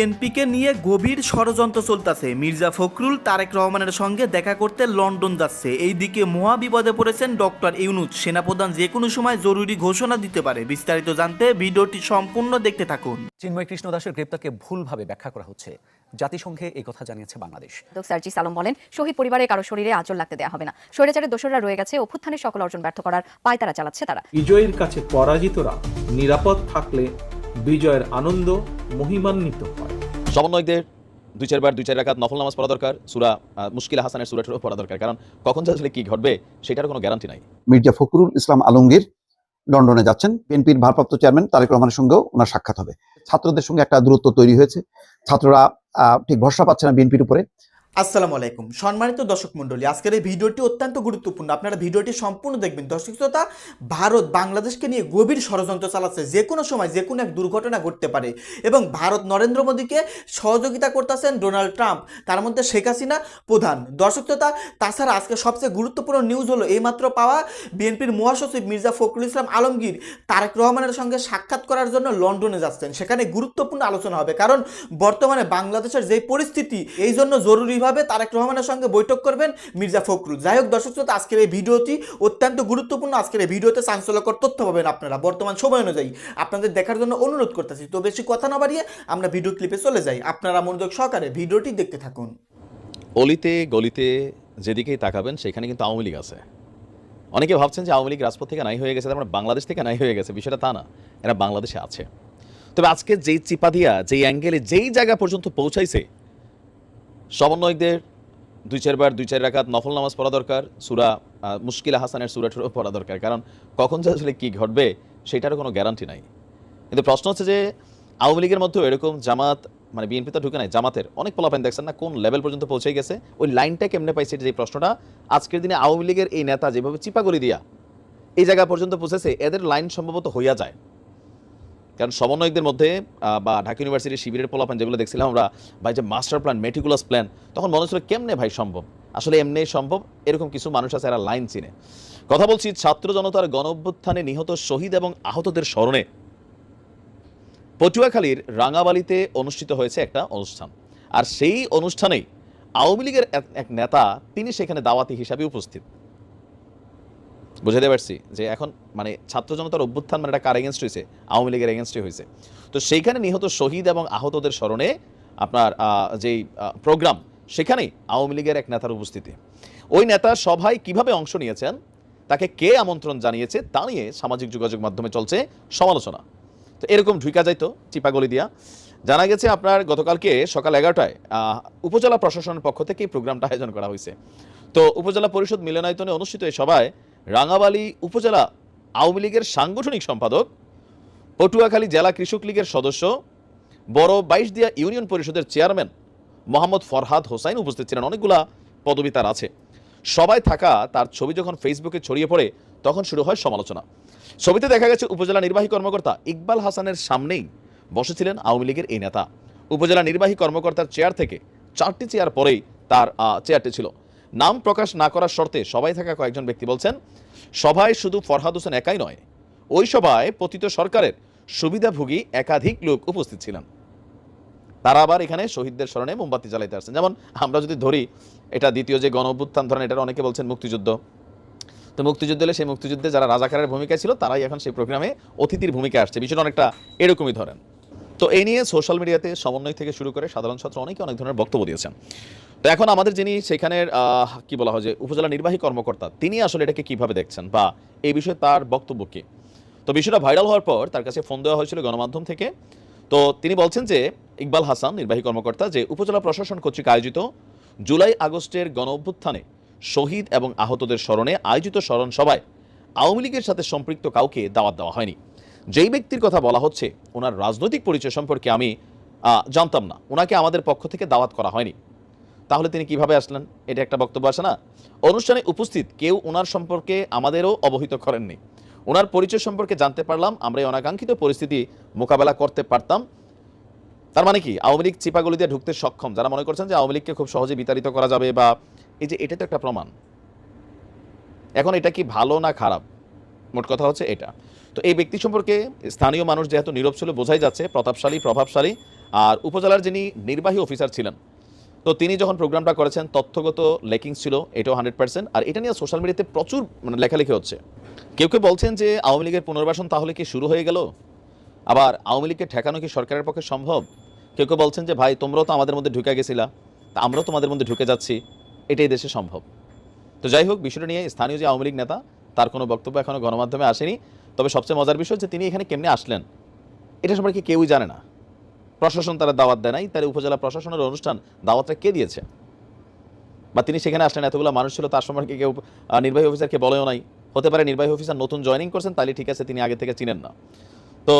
বিএনপিকে নিয়ে গভীর ষড়যন্ত্র চলতেছে। মির্জা ফখরুল তারেক রহমানের সঙ্গে দেখা করতে লন্ডন যাচ্ছে। এইদিকে মহা বিপদে পড়েছেন ডক্টর ইউনুস। সেনাপ্রধান যে কোনো সময় জরুরি ঘোষণা দিতে পারে। বিস্তারিত জানতে ভিডিওটি সম্পূর্ণ দেখতে থাকুন। চিন্ময় কৃষ্ণ দাসের গ্রেপ্তারকে ভুলভাবে ব্যাখ্যা করা হচ্ছে। জাতিসংঘে এই কথা জানিয়েছে বাংলাদেশ। সার্জি সালম বলেন শহীদ পরিবারে কারও শরীরে আঁচল লাগতে দেওয়া হবে না। স্বৈরাচারের দোসররা রয়ে গেছে অভ্যুত্থানের সকল অর্জন ব্যর্থ করার পায়তারা চালাচ্ছে তারা। বিজয়ের কাছে পরাজিতরা নিরাপদ থাকলে বিজয়ের আনন্দ মহিমান্বিত হয়। সমন্বয়কদের দুই চারবার দুই চার রাকাত নফল নামাজ পড়া দরকার সুরা মুশকিল হাসানের সুরাটারও পড়া দরকার। কারণ কখন যে আসলে কি ঘটবে সেটার কোনো গ্যারান্টি নাই। মির্জা ফখরুল ইসলাম আলমগীর লন্ডনে যাচ্ছেন। বিএনপির ভারপ্রাপ্ত চেয়ারম্যান তারেক রহমানের সঙ্গেও ওনার সাক্ষাৎ হবে। ছাত্রদের সঙ্গে একটা দূরত্ব তৈরি হয়েছে। ছাত্ররা আহ, ঠিক ভরসা পাচ্ছে না বিএনপির উপরে। আসসালামু আলাইকুম। সম্মানিত দর্শক মণ্ডলী, আজকের এই ভিডিওটি অত্যন্ত গুরুত্বপূর্ণ। আপনারা ভিডিওটি সম্পূর্ণ দেখবেন। দর্শক শ্রোতা, ভারত বাংলাদেশকে নিয়ে গভীর ষড়যন্ত্র চালাচ্ছে। যে কোনো সময়, যে কোনো এক দুর্ঘটনা ঘটতে পারে। এবং ভারত নরেন্দ্র মোদীকে সহযোগিতা করতেছেন ডোনাল্ড ট্রাম্প, তার মধ্যে শেখ হাসিনা প্রধান। দর্শক শ্রোতা, তাছাড়া আজকে সবচেয়ে গুরুত্বপূর্ণ নিউজ হলো এইমাত্র পাওয়া বিএনপির মহাসচিব মির্জা ফখরুল ইসলাম আলমগীর, তারেক রহমানের সঙ্গে সাক্ষাৎ করার জন্য লন্ডনে যাচ্ছেন। সেখানে গুরুত্বপূর্ণ আলোচনা হবে। কারণ বর্তমানে বাংলাদেশের যে পরিস্থিতি, এই জন্য জরুরিভাবে তারেক রহমানের সঙ্গে বৈঠক করবেন মির্জা ফখরুল। যাই হোক, দর্শক শ্রোতা, আজকের এই ভিডিওটি অত্যন্ত গুরুত্বপূর্ণ। আজকের এই ভিডিওতে চাঞ্চল্যকর তথ্য পাবেন আপনারা। বর্তমান সময় অনুযায়ী আপনাদের দেখার জন্য অনুরোধ করতেছি। তো বেশি কথা না বাড়িয়ে আমরা ভিডিও ক্লিপে চলে যাই। আপনারা মনোযোগ সহকারে ভিডিওটি দেখতে থাকুন। অলিতে গলিতে যেদিকেই তাকাবেন, সেখানে কিন্তু আওয়ামী লীগ আছে। অনেকে ভাবছেন যে আওয়ামী লীগ রাজপথ থেকে নাই হয়ে গেছে, তার মানে বাংলাদেশ থেকে নাই হয়ে গেছে। বিষয়টা তা না, এরা বাংলাদেশে আছে। তবে আজকে যেই চিপা দিয়া যেই অ্যাঙ্গেলে যেই জায়গা পর্যন্ত পৌঁছাইছে সমন্বয়কদের দুই চারবার, দুই চার রাকাত নফল নামাজ পড়া দরকার, সুরা মুশকিল হাসানের সুরাটারও পড়া দরকার। কারণ কখন যে আসলে কী ঘটবে সেটারও কোনো গ্যারান্টি নাই। কিন্তু প্রশ্ন হচ্ছে যে, আওয়ামী লীগের মধ্যেও এরকম জামাত মানে বিএনপি তো ঢুকে নাই, জামাতের অনেক পোলাপেন দেখছেন না, কোন লেভেল পর্যন্ত পৌঁছে গেছে? ওই লাইনটা কেমনে পাইছে যে প্রশ্নটা? আজকের দিনে আওয়ামী লীগের এই নেতা যেভাবে চিপাগলি দিয়া এই জায়গা পর্যন্ত পৌঁছেছে, এদের লাইন সম্ভবত হইয়া যায়। কারণ সমন্বয়কদের মধ্যে বা ঢাকা ইউনিভার্সিটির শিবিরের পোলাপান যেগুলো দেখছিলাম আমরা, ভাই যে মাস্টার প্ল্যান মেটিকুলাস প্ল্যান তখন মনে হচ্ছিল কেমনে ভাই সম্ভব? আসলে এমনি সম্ভব? এরকম কিছু মানুষ আছে, এরা লাইন চিনে। কথা বলছি ছাত্র জনতার গণ অভ্যুত্থানে নিহত শহীদ এবং আহতদের স্মরণে। পটুয়াখালীর রাঙাবালিতে অনুষ্ঠিত হয়েছে একটা অনুষ্ঠান। আর সেই অনুষ্ঠানেই আওয়ামী লীগের এক নেতা, তিনি সেখানে দাওয়াতি হিসাবে উপস্থিত। বুঝাতে পারছি যে এখন মানে ছাত্র জনতার অভ্যুত্থান মানে এটা কার এগেনস্ট হয়েছে আওয়ামী লীগের এগেনস্টে হয়েছে তো সেইখানে নিহত শহীদ এবং আহতদের স্মরণে আপনার যেই প্রোগ্রাম, সেখানেই আওয়ামী লীগের এক নেতার উপস্থিতি। ওই নেতা সভায় কীভাবে অংশ নিয়েছেন, তাকে কে আমন্ত্রণ জানিয়েছে, তা নিয়ে সামাজিক যোগাযোগ মাধ্যমে চলছে সমালোচনা। তো এরকম ঢুকা যাইতো চিপাগলি দিয়া। জানা গেছে আপনার গতকালকে সকাল এগারোটায় উপজেলা প্রশাসনের পক্ষ থেকে এই প্রোগ্রামটা আয়োজন করা হয়েছে তো উপজেলা পরিষদ মিলনায়তনে অনুষ্ঠিত এই সভায় রাঙাবালি উপজেলা আওয়ামী লীগের সাংগঠনিক সম্পাদক, পটুয়াখালী জেলা কৃষক লীগের সদস্য, বড় বাইশ দিয়া ইউনিয়ন পরিষদের চেয়ারম্যান মোহাম্মদ ফরহাদ হোসাইন উপস্থিত ছিলেন। অনেকগুলা পদবি তার আছে। সবাই থাকা তার ছবি যখন ফেসবুকে ছড়িয়ে পড়ে, তখন শুরু হয় সমালোচনা। ছবিতে দেখা গেছে, উপজেলা নির্বাহী কর্মকর্তা ইকবাল হাসানের সামনেই বসেছিলেন আওয়ামী লীগের এই নেতা। উপজেলা নির্বাহী কর্মকর্তার চেয়ার থেকে চারটি চেয়ার পরেই তার চেয়ারটি ছিল। নাম প্রকাশ না করার শর্তে সবাই থাকা কয়েকজন ব্যক্তি বলছেন, সভায় শুধু ফরহাদ হোসেন একাই নয়, ওই সভায় পতিত সরকারের সুবিধাভোগী একাধিক লোক উপস্থিত ছিলেন। তারা আবার এখানে শহীদদের স্মরণে মোমবাতি জ্বালাইতে আসছেন। যেমন আমরা যদি ধরি, এটা দ্বিতীয় যে গণ অভ্যুত্থান ধরেন এটা অনেকে বলছেন মুক্তিযুদ্ধ। তো মুক্তিযুদ্ধ হলে সেই মুক্তিযুদ্ধে যারা রাজাকারের ভূমিকা ছিল, তারাই এখন সেই প্রোগ্রামে অতিথির ভূমিকা আসছে। বিষয়টা অনেকটা এরকমই ধরেন। তো এই নিয়ে সোশ্যাল মিডিয়াতে সমন্বয় থেকে শুরু করে সাধারণ ছাত্র অনেকে অনেক ধরনের বক্তব্য দিয়েছেন। তো এখন আমাদের যিনি সেখানের কি বলা হয় যে উপজেলা নির্বাহী কর্মকর্তা, তিনি আসলে এটাকে কীভাবে দেখছেন বা এই বিষয়ে তার বক্তব্য কি? তো বিষয়টা ভাইরাল হওয়ার পর তার কাছে ফোন দেওয়া হয়েছিল গণমাধ্যম থেকে। তো তিনি বলছেন যে ইকবাল হাসান, নির্বাহী কর্মকর্তা, যে উপজেলা প্রশাসন কর্তৃক আয়োজিত জুলাই আগস্টের গণ অভ্যুত্থানে শহীদ এবং আহতদের স্মরণে আয়োজিত স্মরণ সভায় আওয়ামী লীগের সাথে সম্পৃক্ত কাউকে দাওয়াত দেওয়া হয়নি। যেই ব্যক্তির কথা বলা হচ্ছে, ওনার রাজনৈতিক পরিচয় সম্পর্কে আমি জানতাম না। ওনাকে আমাদের পক্ষ থেকে দাওয়াত করা হয়নি। তাহলে তিনি কীভাবে আসলেন? এটা একটা বক্তব্য আসে না? অনুষ্ঠানে উপস্থিত কেউ ওনার সম্পর্কে আমাদেরও অবহিত করেননি। ওনার পরিচয় সম্পর্কে জানতে পারলাম, আমরা এই অনাকাঙ্ক্ষিত পরিস্থিতি মোকাবেলা করতে পারতাম। তার মানে কি? আওয়ামী লীগ চিপাগুলি দিয়ে ঢুকতে সক্ষম। যারা মনে করছেন যে আওয়ামী লীগকে খুব সহজে বিতাড়িত করা যাবে বা এই যে এটা তো একটা প্রমাণ। এখন এটা কি ভালো না খারাপ? মোট কথা হচ্ছে এটা। তো এই ব্যক্তি সম্পর্কে স্থানীয় মানুষ যেহেতু নীরব ছিল, বোঝাই যাচ্ছে প্রতাপশালী, প্রভাবশালী। আর উপজেলার যিনি নির্বাহী অফিসার ছিলেন তো তিনি যখন প্রোগ্রামটা করেছেন, তথ্যগত লেকিংস ছিল, এটাও হান্ড্রেড পার্সেন্ট। আর এটা নিয়ে সোশ্যাল মিডিয়াতে প্রচুর মানে লেখালেখি হচ্ছে। কেউ কেউ বলছেন যে, আওয়ামী লীগের পুনর্বাসন তাহলে কি শুরু হয়ে গেল? আবার আওয়ামী লীগকে ঠেকানো কি সরকারের পক্ষে সম্ভব? কেউ কেউ বলছেন যে, ভাই, তোমরাও তো আমাদের মধ্যে ঢুকে গেছিলা। তা আমরাও তোমাদের মধ্যে ঢুকে যাচ্ছি। এটাই দেশে সম্ভব। তো যাই হোক, বিষয়টা নিয়ে স্থানীয় যে আওয়ামী লীগ নেতা, তার কোনো বক্তব্য এখনও গণমাধ্যমে আসেনি। তবে সবচেয়ে মজার বিষয় যে তিনি এখানে কেমনে আসলেন? এটা সম্পর্কে কেউই জানে না। প্রশাসন তারা দাওয়াত দেয় নাই তার উপজেলা প্রশাসনের অনুষ্ঠান দাওয়াতটা কে দিয়েছে? বা তিনি সেখানে আসলেন, এতগুলো মানুষ ছিল, তার সম্পর্কে কেউ নির্বাহী অফিসারকে বলেও নাই। হতে পারে নির্বাহী অফিসার নতুন জয়েনিং করছেন, তাহলে ঠিক আছে, তিনি আগে থেকে চিনেন না। তো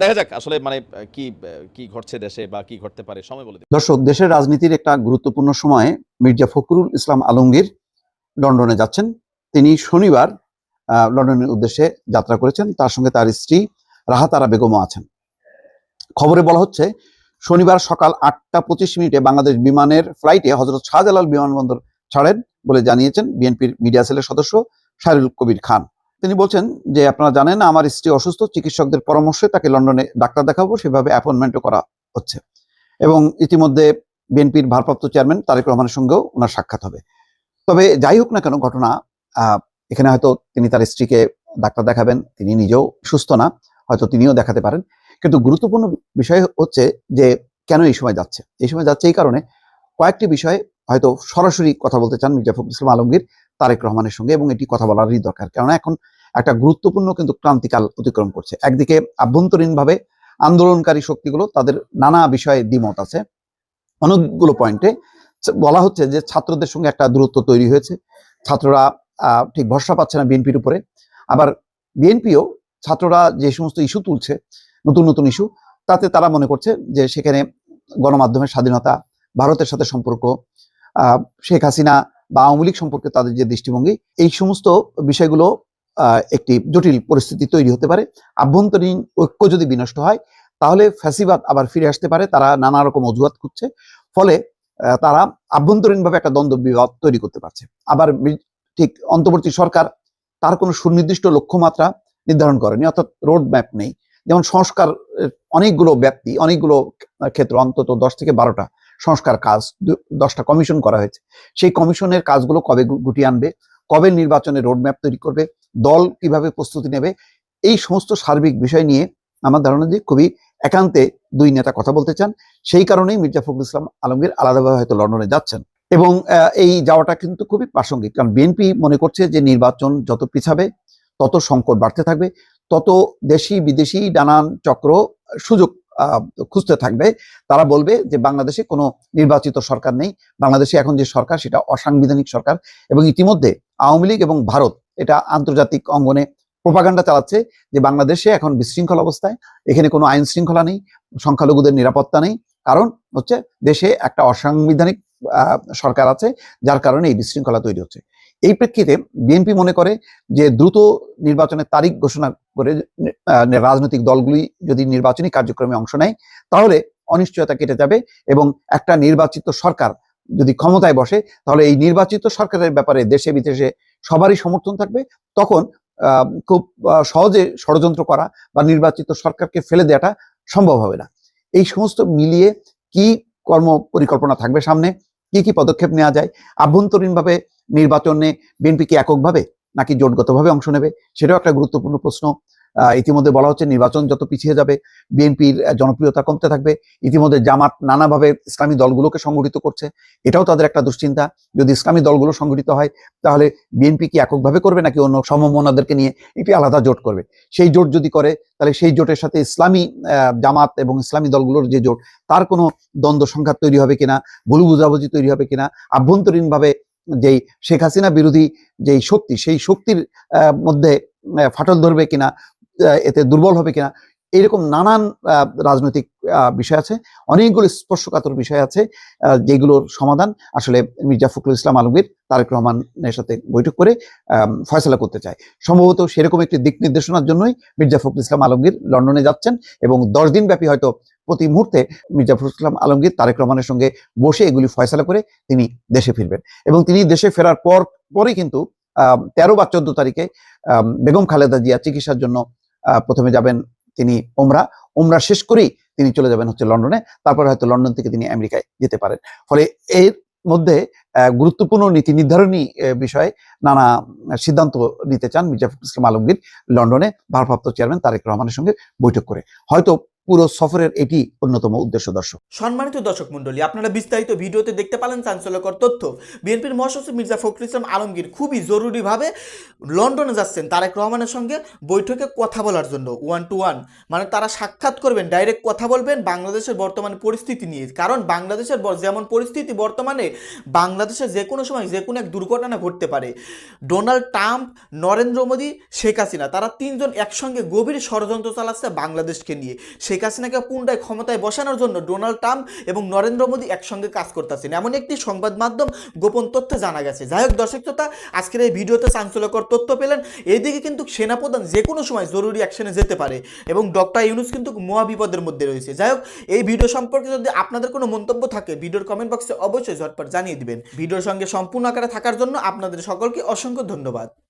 দেখা যাক, আসলে মানে কি কি ঘটছে দেশে বা কি ঘটতে পারে, সময় বলে দর্শক, দেশের রাজনীতির একটা গুরুত্বপূর্ণ সময়ে, মির্জা ফখরুল ইসলাম আলমগীর লন্ডনে যাচ্ছেন। তিনি শনিবার লন্ডনের উদ্দেশ্যে যাত্রা করেছেন, তার সঙ্গে তার স্ত্রী রাহাতারা বেগমও আছেন। খবরে বলা হচ্ছে, শনিবার সকাল আটটা পঁচিশ মিনিটে বাংলাদেশ বিমানের ফ্লাইটে হজরত শাহজালাল বিমানবন্দর ছাড়েন বলে জানিয়েছেন বিএনপির মিডিয়া সেলের সদস্য শাহরুল কবির খান। তিনি বলছেন যে, আপনারা জানেন আমার স্ত্রী অসুস্থ, চিকিৎসকদের পরামর্শে তাকে লন্ডনে ডাক্তার দেখাবো, সেভাবে অ্যাপয়েন্টমেন্টও করা হচ্ছে। এবং ইতিমধ্যে বিএনপির ভারপ্রাপ্ত চেয়ারম্যান তারেক রহমানের সঙ্গেও ওনার সাক্ষাৎ হবে। তবে যাই হোক না কেন ঘটনা এখানে হয়তো তিনি তার স্ত্রীকে ডাক্তার দেখাবেন, তিনি নিজেও সুস্থ না, হয়তো তিনিও দেখাতে পারেন। কিন্তু গুরুত্বপূর্ণ বিষয় হচ্ছে যে কেন এই সময় যাচ্ছে? এই সময় যাচ্ছে এই কারণে কয়েকটি বিষয়ে হয়তো সরাসরি কথা বলতে চান মির্জা ফখরুল ইসলাম আলমগীর, তারেক রহমানের সঙ্গে এবং এটি কথা বলারই দরকার। কেননা এখন একটা গুরুত্বপূর্ণ কিন্তু ক্রান্তিকাল অতিক্রম করছে। একদিকে আভ্যন্তরীণভাবে আন্দোলনকারী শক্তিগুলো তাদের নানা বিষয়ে দ্বিমত আছে। অনেকগুলো পয়েন্টে বলা হচ্ছে যে ছাত্রদের সঙ্গে একটা দূরত্ব তৈরি হয়েছে। ছাত্ররা ঠিক ভরসা পাচ্ছে না বিএনপির উপরে। আবার বিএনপিও ছাত্ররা যে সমস্ত ইস্যু তুলছে নতুন নতুন ইস্যু তাতে তারা মনে করছে যে সেখানে গণমাধ্যমের স্বাধীনতা, ভারতের সাথে সম্পর্ক শেখ হাসিনা বা আওয়ামী লীগ সম্পর্কে তাদের যে দৃষ্টিভঙ্গি, এই সমস্ত বিষয়গুলো একটি জটিল পরিস্থিতি তৈরি হতে পারে। আভ্যন্তরীণ ঐক্য যদি বিনষ্ট হয়, তাহলে ফ্যাসিবাদ আবার ফিরে আসতে পারে, তারা নানা রকম অজুহাত খুঁজছে, ফলে তারা আভ্যন্তরীণভাবে একটা দ্বন্দ্ব বিবাদ তৈরি করতে পারছে। আবার ঠিক অন্তর্বর্তী সরকার, তার কোনো সুনির্দিষ্ট লক্ষ্যমাত্রা নির্ধারণ করেনি, অর্থাৎ রোড ম্যাপ নেই। যেমন সংস্কার, অনেকগুলো ব্যাপ্তি অনেকগুলো ক্ষেত্র, অন্তত দশ থেকে বারোটা সংস্কার কাজ দশটা কমিশন করা হয়েছে। সেই কমিশনের কাজগুলো কবে গুটিয়ে আনবে, কবে নির্বাচনের রোড ম্যাপ তৈরি করবে, দল কীভাবে প্রস্তুতি নেবে, এই সমস্ত সার্বিক বিষয় নিয়ে আমার ধারণা যে খুবই একান্তে দুই নেতা কথা বলতে চান। সেই কারণেই মির্জা ফখরুল ইসলাম আলমগীর আলাদাভাবে হয়তো লন্ডনে যাচ্ছেন। এবং এই যাওয়াটা কিন্তু খুবই প্রাসঙ্গিক। কারণ বিএনপি মনে করছে যে নির্বাচন যত পিছাবে, তত সংকট বাড়তে থাকবে। তত দেশি বিদেশি নানান চক্র, সুযোগ খুঁজতে থাকবে। তারা বলবে যে বাংলাদেশে কোনো নির্বাচিত সরকার নেই। বাংলাদেশে এখন যে সরকার, সেটা অসাংবিধানিক সরকার এবং ইতিমধ্যে আওয়ামী লীগ এবং ভারত এটা আন্তর্জাতিক অঙ্গনে প্রপাগান্ডা চালাচ্ছে যে বাংলাদেশে এখন বিশৃঙ্খল অবস্থায়, এখানে কোনো আইন শৃঙ্খলা নেই, সংখ্যালঘুদের নিরাপত্তা নেই। কারণ হচ্ছে দেশে একটা অসাংবিধানিক সরকার আছে, যার কারণে এই বিশৃঙ্খলা তৈরি হচ্ছে। এই প্রেক্ষিতে বিএনপি মনে করে যে দ্রুত নির্বাচনের তারিখ ঘোষণা করে রাজনৈতিক দলগুলি যদি নির্বাচনী কার্যক্রমে অংশ নেয়, তাহলে অনিশ্চয়তা কেটে যাবে এবং একটা নির্বাচিত সরকার যদি ক্ষমতায় বসে, তাহলে এই নির্বাচিত সরকারের ব্যাপারে দেশে বিদেশে সবারই সমর্থন থাকবে। তখন খুব সহজে ষড়যন্ত্র করা বা নির্বাচিত সরকারকে ফেলে দেওয়াটা সম্ভব হবে না। এই সমস্ত মিলিয়ে কি কর্ম পরিকল্পনা থাকবে সামনে? কি কি পদক্ষেপ নেওয়া যায়? আভ্যন্তরীণভাবে নির্বাচনে বিএনপি কি এককভাবে নাকি জোটগতভাবে অংশ নেবে? সেটাও একটা গুরুত্বপূর্ণ প্রশ্ন। ইতিমধ্যে বলা হচ্ছে নির্বাচন যত পিছিয়ে যাবে, বিএনপির জনপ্রিয়তা কমতে থাকবে। ইতিমধ্যে জামাত নানাভাবে ইসলামী দলগুলোকে সংগঠিত করছে। এটাও তাদের একটা দুশ্চিন্তা। যদি ইসলামী দলগুলো সংগঠিত হয়, তাহলে বিএনপি কি এককভাবে করবে নাকি অন্য সমমনাদেরকে নিয়ে একটি আলাদা জোট করবে? সেই জোট যদি করে, তাহলে সেই জোটের সাথে ইসলামী জামাত এবং ইসলামী দলগুলোর যে জোট, তার কোনো দ্বন্দ্ব সংঘাত তৈরি হবে কিনা, ভুল বুঝাবুঝি তৈরি হবে কিনা, আভ্যন্তরীণভাবে যেই শেখ হাসিনা বিরোধী যেই শক্তি, সেই শক্তির মধ্যে ফাটল ধরবে কিনা এতে দুর্বল হবে কিনা এরকম নানান রাজনৈতিক বিষয় আছে। অনেকগুলো স্পর্শকাতর বিষয় আছে যেগুলোর সমাধান আসলে মির্জা ফখরুল ইসলাম আলমগীর, তারেক রহমানের সাথে বৈঠক করে ফয়সলা করতে চায়। সম্ভবত সেরকম একটি দিক নির্দেশনার জন্যই মির্জা ফখরুল ইসলাম আলমগীর লন্ডনে যাচ্ছেন এবং দশ দিন ব্যাপী হয়তো প্রতি মুহূর্তে মির্জা ইসলাম আলমগীর, তারেক রহমানের সঙ্গে বসে এগুলি ফয়সলা করে তিনি দেশে ফিরবেন। এবং তিনি দেশে ফেরার পর পরে কিন্তু তেরো বা চোদ্দ তারিখে বেগম খালেদা জিয়া চিকিৎসার জন্য প্রথমে যাবেন তিনি ওমরা ওমরা শেষ করেই তিনি চলে যাবেন হচ্ছে লন্ডনে। তারপরে হয়তো লন্ডন থেকে তিনি আমেরিকায় যেতে পারেন। ফলে এর মধ্যে গুরুত্বপূর্ণ নীতি নির্ধারণী বিষয়ে নানা সিদ্ধান্ত নিতে চান মির্জা ফখরুল ইসলাম আলমগীর লন্ডনে। ভারপ্রাপ্ত চেয়ারম্যান তারেক রহমানের সঙ্গে বৈঠক করে। হয়তো পুরো সফরের এটি অন্যতম উদ্দেশ্য দর্শক। সম্মানিত দর্শক মণ্ডলী, আপনারা বিস্তারিত ভিডিওতে দেখতে পেলেন চাঞ্চল্যকর তথ্য। বিএনপির মহাসচিব মির্জা ফখরুল ইসলাম আলমগীর খুবই জরুরিভাবে লন্ডনে যাচ্ছেন তারেক রহমানের সঙ্গে বৈঠকে কথা বলার জন্য ওয়ান টু ওয়ান মানে তারা সাক্ষাৎ করবেন ডাইরেক্ট কথা বলবেন বাংলাদেশের বর্তমান পরিস্থিতি নিয়ে। কারণ বাংলাদেশের যেমন পরিস্থিতি বর্তমানে বাংলাদেশে যে কোনো সময় যে কোনো এক দুর্ঘটনা ঘটতে পারে। ডোনাল্ড ট্রাম্প, নরেন্দ্র মোদী, শেখ হাসিনা, তারা তিনজন একসঙ্গে গভীর ষড়যন্ত্র চালাচ্ছে বাংলাদেশকে নিয়ে। শেখ হাসিনাকে পুনরায় ক্ষমতায় বসানোর জন্য ডোনাল্ড ট্রাম্প এবং নরেন্দ্র মোদী একসঙ্গে কাজ করতেছেন। এমন একটি সংবাদ মাধ্যম গোপন তথ্য জানা গেছে। যাই হোক দর্শক শ্রোতা, আজকের এই ভিডিওতে চাঞ্চল্যকর তথ্য পেলেন। এইদিকে কিন্তু সেনাপ্রধান যে কোনো সময় জরুরি অ্যাকশনে যেতে পারে এবং ডক্টর ইউনুস কিন্তু মহা বিপদের মধ্যে রয়েছে। যাই হোক, এই ভিডিও সম্পর্কে যদি আপনাদের কোনো মন্তব্য থাকে, ভিডিওর কমেন্ট বক্সে অবশ্যই ঝটপট জানিয়ে দিবেন। ভিডিওর সঙ্গে সম্পূর্ণ আকারে থাকার জন্য আপনাদের সকলকে অসংখ্য ধন্যবাদ।